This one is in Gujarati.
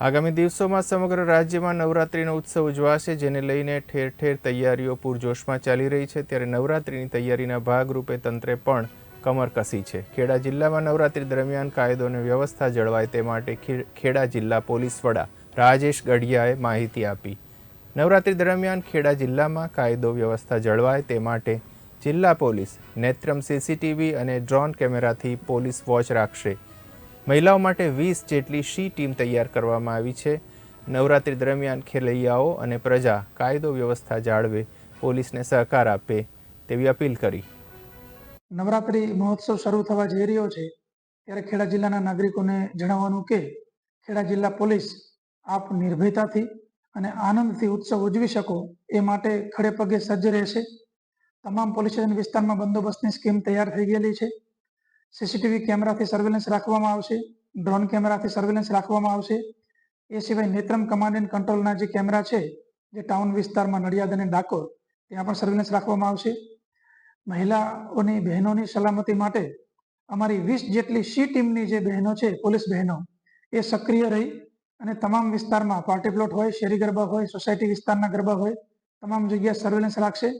આગામી દિવસોમાં સમગ્ર રાજ્યમાં નવરાત્રિનો ઉત્સવ ઉજવાશે, જેને લઈને ઠેર ઠેર તૈયારીઓ પૂરજોશમાં ચાલી રહી છે. ત્યારે નવરાત્રિની તૈયારીના ભાગરૂપે તંત્રે પણ કમર કસી છે. ખેડા જિલ્લામાં નવરાત્રિ દરમિયાન કાયદો અને વ્યવસ્થા જળવાય તે માટે ખેડા જિલ્લા પોલીસ વડા રાજેશ ગઢિયાએ માહિતી આપી. નવરાત્રિ દરમિયાન ખેડા જિલ્લામાં કાયદો વ્યવસ્થા જળવાય તે માટે જિલ્લા પોલીસ નેત્રમ સીસીટીવી અને ડ્રોન કેમેરાથી પોલીસ વોચ રાખશે. મહિલાઓ માટે વીસ જેટલી શી ટીમ તૈયાર કરવામાં આવી છે? નવરાત્રી દરમિયાન ખેલૈયાઓ અને પ્રજા કાયદો વ્યવસ્થા જાળવે, પોલીસને સહકાર આપે તેવી અપીલ કરી. નવરાત્રી મહોત્સવ શરૂ થવા જઈ રહ્યો છે, ત્યારે ખેડા જિલ્લાના નાગરિકોને જણાવવાનું કે ખેડા જિલ્લા પોલીસ આપ નિર્ભયતાથી અને આનંદથી ઉત્સવ ઉજવી શકો એ માટે ખડે પગે સજ્જ રહેશે. તમામ પોલીસ સ્ટેશન વિસ્તારમાં બંદોબસ્તની સ્કીમ તૈયાર થઈ ગયેલી છે. સીસીટીવી કેમેરાથી સર્વેલન્સ રાખવામાં આવશે ડ્રોન કેમેરાથી સર્વેલન્સ રાખવામાં આવશે. એ સિવાય નેત્રમ કમાન્ડ એન્ડ કંટ્રોલના જે કેમેરા છે, જે ટાઉન વિસ્તારમાં નડિયાદ અને ડાકોર, ત્યાં પણ સર્વેલન્સ રાખવામાં આવશે. મહિલાઓની બહેનોની સલામતી માટે અમારી વીસ જેટલી સી ટીમની જે બહેનો છે, પોલીસ બહેનો, એ સક્રિય રહી અને તમામ વિસ્તારમાં પાર્ટી પ્લોટ હોય, શેરી ગરબા હોય સોસાયટી વિસ્તારના ગરબા હોય, તમામ જગ્યાએ સર્વેલન્સ રાખશે.